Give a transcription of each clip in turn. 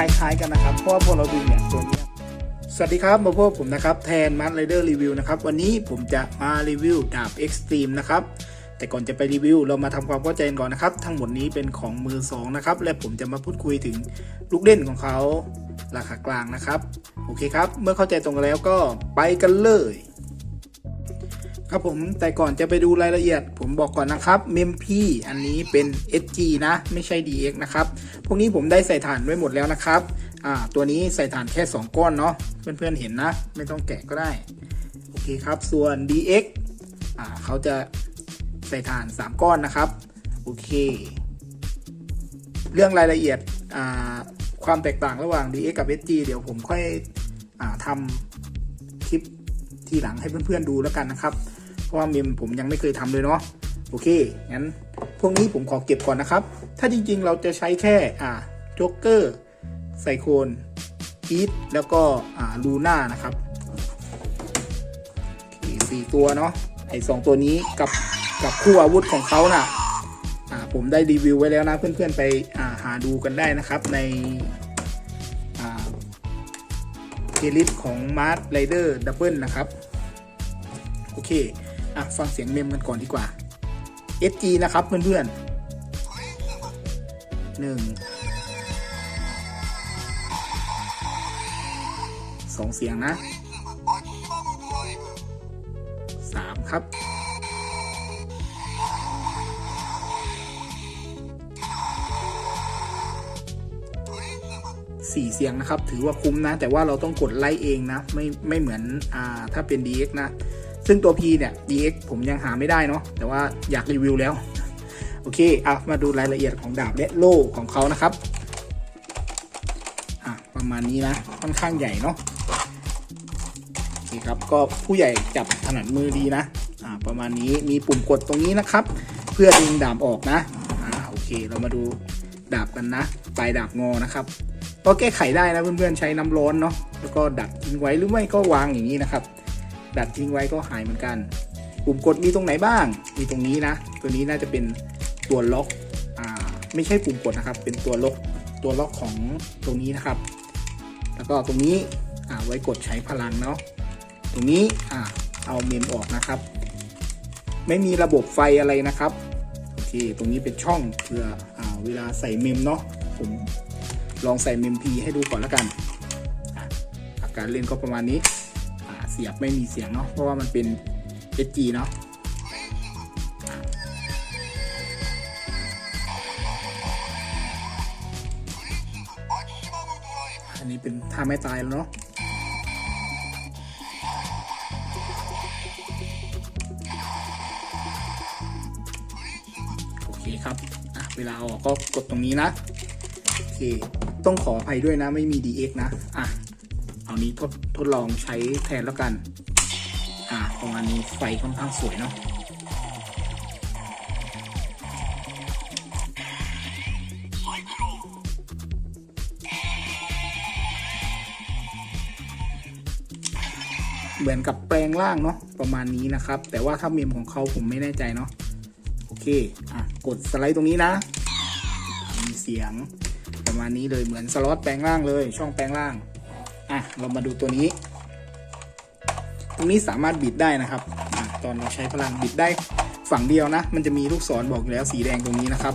ล้ายๆ กันนะครับ เพราะว่าพอเราดูเนี่ยตัวนี้สวัสดีครับมาพบผมนะครับแทนมาร์ไรเดอร์รีวิวนะครับวันนี้ผมจะมารีวิวดาบ Extreme นะครับแต่ก่อนจะไปรีวิว เรามาทำความเข้าใจกันก่อนนะครับ ทั้งหมดนี้เป็นของมือสองนะครับและผมจะมาพูดคุยถึงลูกเล่นของเขาราคากลางนะครับโอเคครับ เมื่อเข้าใจตรงกันแล้วก็ไปกันเลยครับผมแต่ก่อนจะไปดูรายละเอียด ผมบอกก่อนนะครับเมมพี่อันนี้เป็น SG นะ ไม่ใช่ DX นะครับ วกนี้ผมได้ใส่ฐานไว้หมดแล้วนะครับอ่าตัวนี้ใส่ฐานแค่ 2 ก้อนเนาะเพื่อนๆเห็นนะ ไม่ต้องแกะก็ได้โอเคครับ ส่วน DX อ่าเขาจะใส่ฐาน 3 ก้อนนะครับโอเค เรื่องรายละเอียดอ่าความแตกต่างระหว่าง DX กับ SG เดี๋ยวผมค่อยอาทำคลิปทีหลังให้เพื่อนๆดูแล้วกันนะครับ เพราะว่าเมมผมยังไม่เคยทำเลยเนาะโอเคงั้น พวกนี้ผมขอเก็บก่อนนะครับ ถ้าจริงๆ เราจะใช้แค่อ่าโจ๊กเกอร์ไซโคนอีทแล้วก็อ่าลูน่านะครับโอเคสี่ตัวเนาะไอ้สองตัวนี้กับกับคู่อาวุธของเขาน่ะอ่าผมได้รีวิวไว้แล้วนะเพื่อนๆไปอ่าหาดูกันได้นะครับในอ่าเพลย์ลิสต์ของ Mars Rider Double นะครับ โอเค อะ ฟังเสียงเมมกันก่อนดีกว่า SG นะครับเพื่อนๆหนึ่งสองเสียงนะสามครับสี่เสียงนะครับ ถือว่าคุ้มนะ แต่ว่าเราต้องกดไลค์เองนะ ไม่ไม่เหมือนอ่าถ้าเป็น DX นะ ซึ่งตัว P เนี่ย DX ผมยังหาไม่ได้เนาะแต่ว่าอยากรีวิวแล้ว โอเคเอะมาดูรายละเอียดของดาบและโล่ของเขานะครับอะประมาณนี้นะ ค่อนข้างใหญ่เนาะโอเคครับก็ผู้ใหญ่จับถนัดมือดีนะอ่าประมาณนี้มีปุ่มกดตรงนี้นะครับ เพื่อดึงดาบออกนะอ่าโอเคเรามาดูดาบกันนะปลายดาบงอนะครับก็แก้ไขได้นะเพื่อนๆใช้น้ำร้อนเนาะแล้วก็ดัดทิ้งไว้หรือไม่ก็วางอย่างนี้นะครับ ดัดทิ้งไว้ก็หายเหมือนกัน ปุ่มกดมีตรงไหนบ้าง มีตรงนี้นะ ตัวนี้น่าจะเป็นตัวล็อกอ่าไม่ใช่ปุ่มกดนะครับ เป็นตัวล็อกตัวล็อกของตรงนี้นะครับ แล้วก็ตรงนี้อ่าไว้กดใช้พลังเนาะ ตรงนี้อ่าเอาเมมออกนะครับ ไม่มีระบบไฟอะไรนะครับโอเคตรงนี้เป็นช่องเพื่ออ่าเวลาใส่เมมเนาะผมลองใส่เมมพีให้ดูก่อนแล้วกันอาการเล่นก็ประมาณนี้ เสียบไม่มีเสียงเนาะเพราะว่ามันเป็น SG เนาะอันนี้เป็นท่าไม่ตายแล้วเนาะโอเคครับอะเวลาออกก็กดตรงนี้นะโอเคต้องขออภัยด้วยนะไม่มี DX นะอะเอานี้ทด ทดลองใช้แทนแล้วกัน อ่าประมาณนี้ไฟค่อนข้างสวยเนาะเหมือนกับแปลงร่างเนาะประมาณนี้นะครับ แต่ว่าถ้าเมมของเขาผมไม่แน่ใจเนาะโอเคอะกดสไลด์ตรงนี้นะ มีเสียงประมาณนี้เลยเหมือนสล็อตแปลงร่างเลย ช่องแปลงร่าง อะเรามาดูตัวนี้ ตรงนี้สามารถบิดได้นะครับอตอนเราใช้พลังบิดได้ฝั่งเดียวนะ มันจะมีลูกศรบอกอยู่แล้วสีแดงตรงนี้นะครับ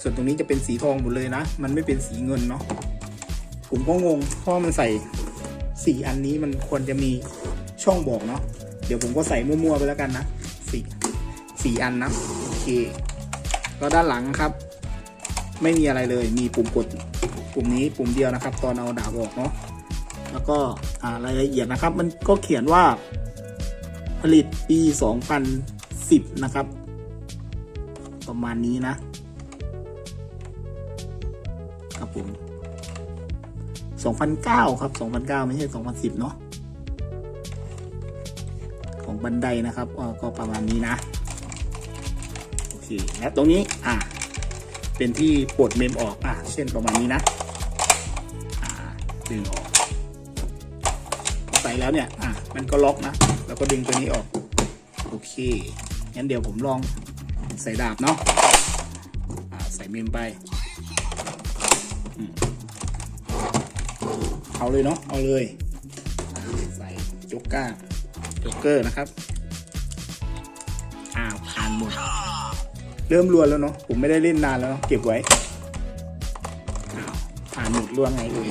ส่วนตรงนี้จะเป็นสีทองหมดเลยนะ มันไม่เป็นสีเงินเนาะผมก็งงเพราะมันใส่สีอันนี้มันควรจะมีช่องบอกเนาะเดี๋ยวผมก็ใส่มั่วๆไปแล้วกันนะสี่สี่อันนะโอเคแล้วด้านหลังครับ ไม่มีอะไรเลยมีปุ่มกดปุ่มนี้ปุ่มเดียวนะครับ ตอนเอาดาบออกเนาะ แล้วก็รายละเอียดนะครับ มันก็เขียนว่าผลิตปี 2010 นะครับ ประมาณนี้นะ ครับผม 2009 ครับ 2009 ไม่ใช่ 2010 เนาะของบันไดนะครับก็ประมาณนี้นะ โอเค และตรงนี้ อะเป็นที่ปลดเมมออก อะ เช่นประมาณนี้นะ อ่าดึงออก ส่แล้วเนี่ยอะมันก็ล็อกนะแล้วก็ดึงตัวนี้ออก โอเคงั้นเดี๋ยวผมลองใส่ดาบเนาะอ่าใส่เมมไปอืมเอาเลยเนาะเอาเลยอ่าใส่จ็กก้าจ็กเกอร์นะครับอ้าวผ่านหมดเริ่มรวนแล้วเนาะผมไม่ได้เล่นนานแล้วเนาะเก็บไว้อ้าวผ่านหมดรวนไงเอ่ย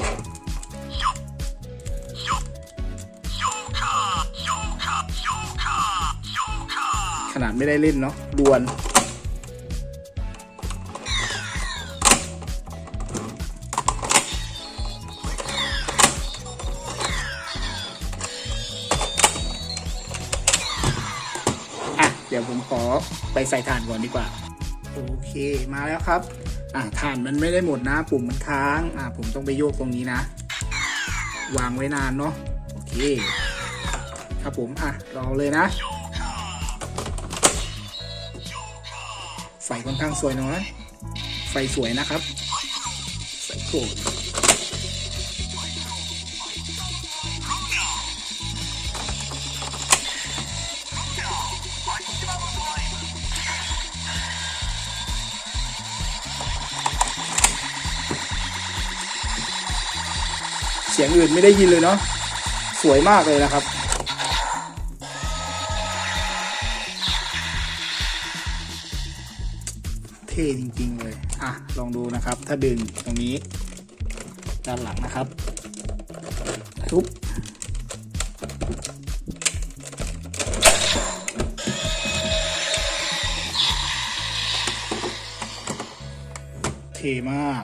ขนาดไม่ได้เล่นเนาะรวนอะ เดี๋ยวผมขอไปใส่ถ่านก่อนดีกว่า โอเคมาแล้วครับ อะถ่านมันไม่ได้หมดนะ ปุ่มมันค้าง อะ ผมต้องไปโยกตรงนี้นะ วางไว้นานเนาะโอเค ครับผม อะลองเลยนะ ค่อนข้างสวยเนาะไฟสวยนะครับใส่โกเสียงอื่นไม่ได้ยินเลยเนาะสวยมากเลยนะครับ ท่จริง ๆ เลย อะ ลองดูนะครับ ถ้าดึงตรงนี้ ด้านหลังนะครับทุบเท่มาก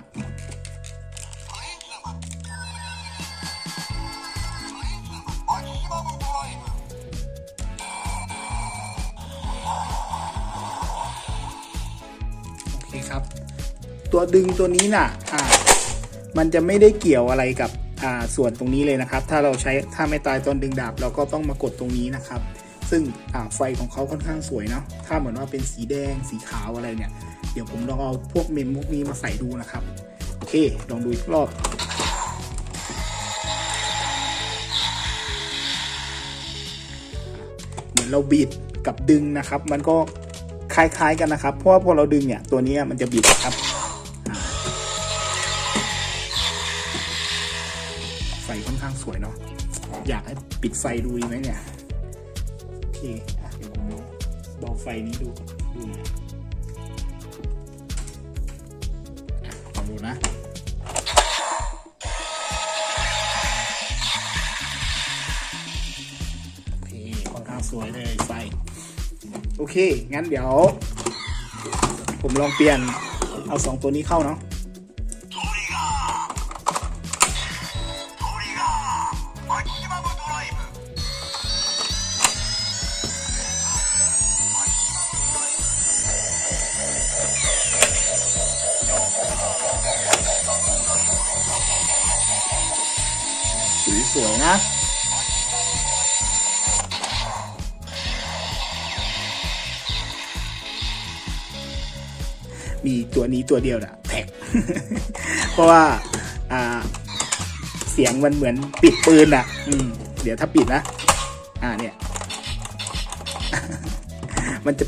ตัวดึงตัวนี้น่ะอ่ามันจะไม่ได้เกี่ยวอะไรกับอ่าส่วนตรงนี้เลยนะครับ ถ้าเราใช้ถ้าไม่ตายตอนดึงดาบ เราก็ต้องมากดตรงนี้นะครับ ซึ่งอ่าไฟของเขาค่อนข้างสวยเนาะถ้าเหมือนว่าเป็นสีแดงสีขาวอะไรเนี่ย เดี๋ยวผมลองเอาพวกเมมพวกนี้มาใส่ดูนะครับ โอเค ลองดูอีกรอบเหมือนเราบีดกับดึงนะครับ มันก็คล้ายๆกันนะครับ เพราะว่าพอเราดึงเนี่ยตัวนี้มันจะบิดครับ ค่อนข้างสวยเนาะอยากให้ปิดไฟดูดีไหมเนี่ยโอเคอะเดี๋ยวผมเบาไฟนี้ดูดูหน่อยอะลองดูนะโอเคค่อนข้างสวยเลยไฟ โอเค งั้นเดี๋ยว ผมลองเปลี่ยนเอาสองตัวนี้เข้าเนาะ สีสวยนะ มีตัวนี้ตัวเดียวนะแท็ก เพราะว่าเสียงมันเหมือนปิดปืนอะ อืม เดี๋ยวถ้าปิดนะ อ่าเนี่ย มันจะ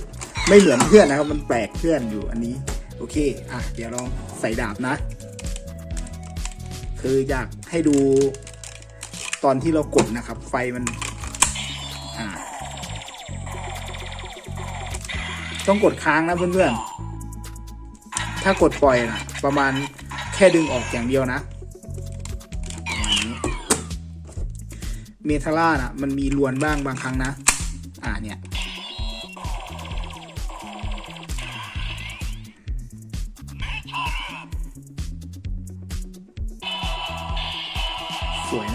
ไม่เหมือนเพื่อนนะครับ มันแปลกเพื่อนอยู่อันนี้ โอเค อะ เดี๋ยวลองใส่ดาบนะ คืออยากให้ดู ตอนที่เรากดนะครับ ไฟมันต้องกดค้างนะเพื่อนๆ ถ้ากดปล่อยนะประมาณแค่ดึงออกอย่างเดียวนะประมาณนี้เมทัลล่านะมันมีลวนบ้างบางครั้งนะ อ่าเนี่ย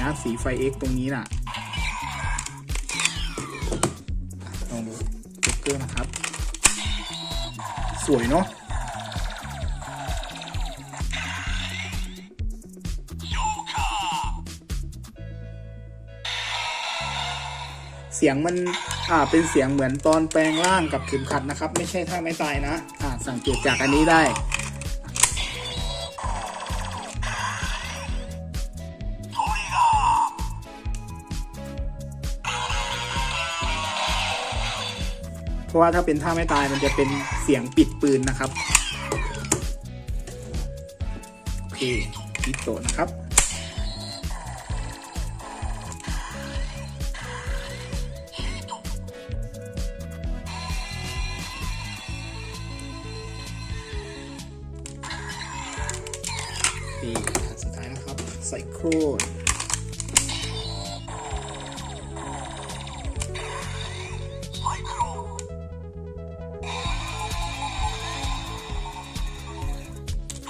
นะสีไฟ X ตรงนี้น่ะลองดูเจ็กเกอร์นะครับ สวยเนาะเสียงมันอ่าเป็นเสียงเหมือนตอนแปลงร่างกับเข็มขัดนะครับ ไม่ใช่ถ้าไม่ตายนะอ่าสังเกตจากอันนี้ได้ เพราะว่าถ้าเป็นท่าไม่ตายมันจะเป็นเสียงปิดปืนนะครับโอเคปิดโตนะครับนี่สุดท้ายนะครับ ใส่โครน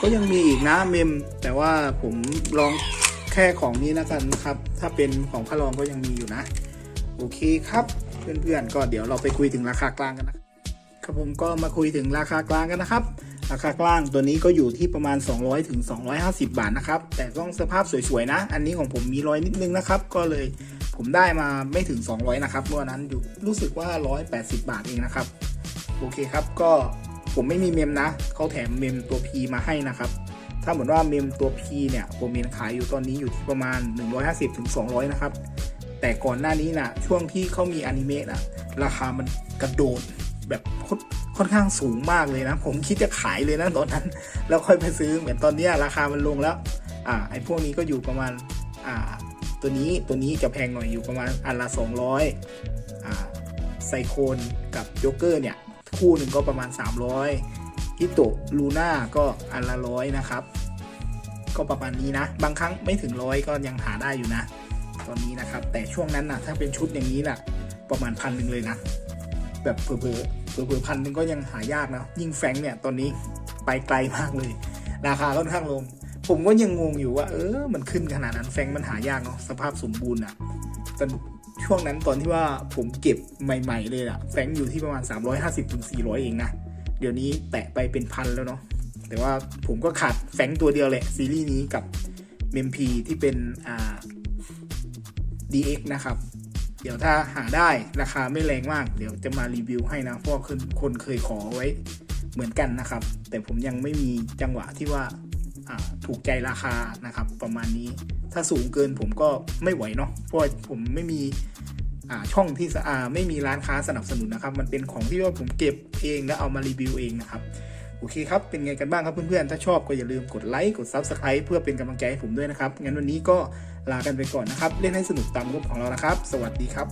ก็ยังมีอีกนะเมม แต่ว่าผมลองแค่ของนี้นะกันครับ ถ้าเป็นของพระรองก็ยังมีอยู่นะ โอเคครับ เพื่อนๆ ก็เดี๋ยวเราไปคุยถึงราคากลางกันนะครับครับผมก็มาคุยถึงราคากลางกันนะครับ ราคากลางตัวนี้ก็อยู่ที่ประมาณ 200ถึง250 บาทนะครับ แต่ต้องสภาพสวยๆนะ อันนี้ของผมมีรอยนิดนึงนะครับ ก็เลยผมได้มาไม่ถึง 200 นะครับเมื่อนั้นอยู่รู้สึกว่า 180 บาทเองนะครับ โอเคครับก็ ผมไม่มีเมมนะเขาแถมเมมตัว P มาให้นะครับถ้าเหมือนว่าเมมตัว P เนี่ยผมเห็นขายอยู่ตอนนี้อยู่ที่ประมาณ 150ถึง200 นะครับ แต่ก่อนหน้านี้นะช่วงที่เขามีอนิเมะนะราคามันกระโดดแบบค่อนค่อนข้างสูงมากเลยนะ ผมคิดจะขายเลยนะตอนนั้น แล้วค่อยไปซื้อเหมือนตอนนี้ราคามันลงแล้ว อ่าไอ้พวกนี้ก็อยู่ประมาณอ่าตัวนี้ตัวนี้จะแพงหน่อยอยู่ประมาณอันละ 200อ่าไซโคนกับโจ๊กเกอร์เนี่ย คู่หนึ่งก็ประมาณ 300ฮิโตลูน่าก็อันละร้อยนะครับ ก็ประมาณนี้นะ บางครั้งไม่ถึงร้อยก็ยังหาได้อยู่นะ ตอนนี้นะครับ แต่ช่วงนั้นนะถ้าเป็นชุดอย่างนี้น่ะ ประมาณพันหนึ่งเลยนะ แบบเผลอเผลอพันหนึ่งก็ยังหายากนะ ยิ่งแฟงเนี่ยตอนนี้ไปไกลมากเลย ราคาค่อนข้างลง ผมก็ยังงงอยู่ว่า เออ มันขึ้นขนาดนั้นแฟงมันหายากเนาะ สภาพสมบูรณ์อะแต่ ช่วงนั้นตอนที่ว่าผมเก็บใหม่ ๆ เลยอะแฟงอยู่ที่ประมาณ 350ถึง400 เองนะ เดี๋ยวนี้แตะไปเป็นพันแล้วเนาะแต่ว่าผมก็ขาดแฟงตัวเดียวแหละ ซีรีส์นี้กับเมมพีที่เป็นอ่า DX นะครับ เดี๋ยวถ้าหาได้ราคาไม่แรงมาก เดี๋ยวจะมารีวิวให้นะเพราะว่าคนเคยขอไว้เหมือนกันนะครับ แต่ผมยังไม่มีจังหวะที่ว่า ถูกใจราคานะครับ ประมาณนี้ ถ้าสูงเกินผมก็ไม่ไหวเนาะเพราะผมไม่มีช่องที่สะอาไม่มีร้านค้าสนับสนุนนะครับ มันเป็นของที่ว่าผมเก็บเองแล้วเอามารีวิวเองนะครับโอเคครับ เป็นไงกันบ้างครับเพื่อนๆ ถ้าชอบก็อย่าลืมกดไลค์ กด Subscribe เพื่อเป็นกำลังใจให้ผมด้วยนะครับ งั้นวันนี้ก็ลากันไปก่อนนะครับ เล่นให้สนุกตามงบของเรานะครับ สวัสดีครับ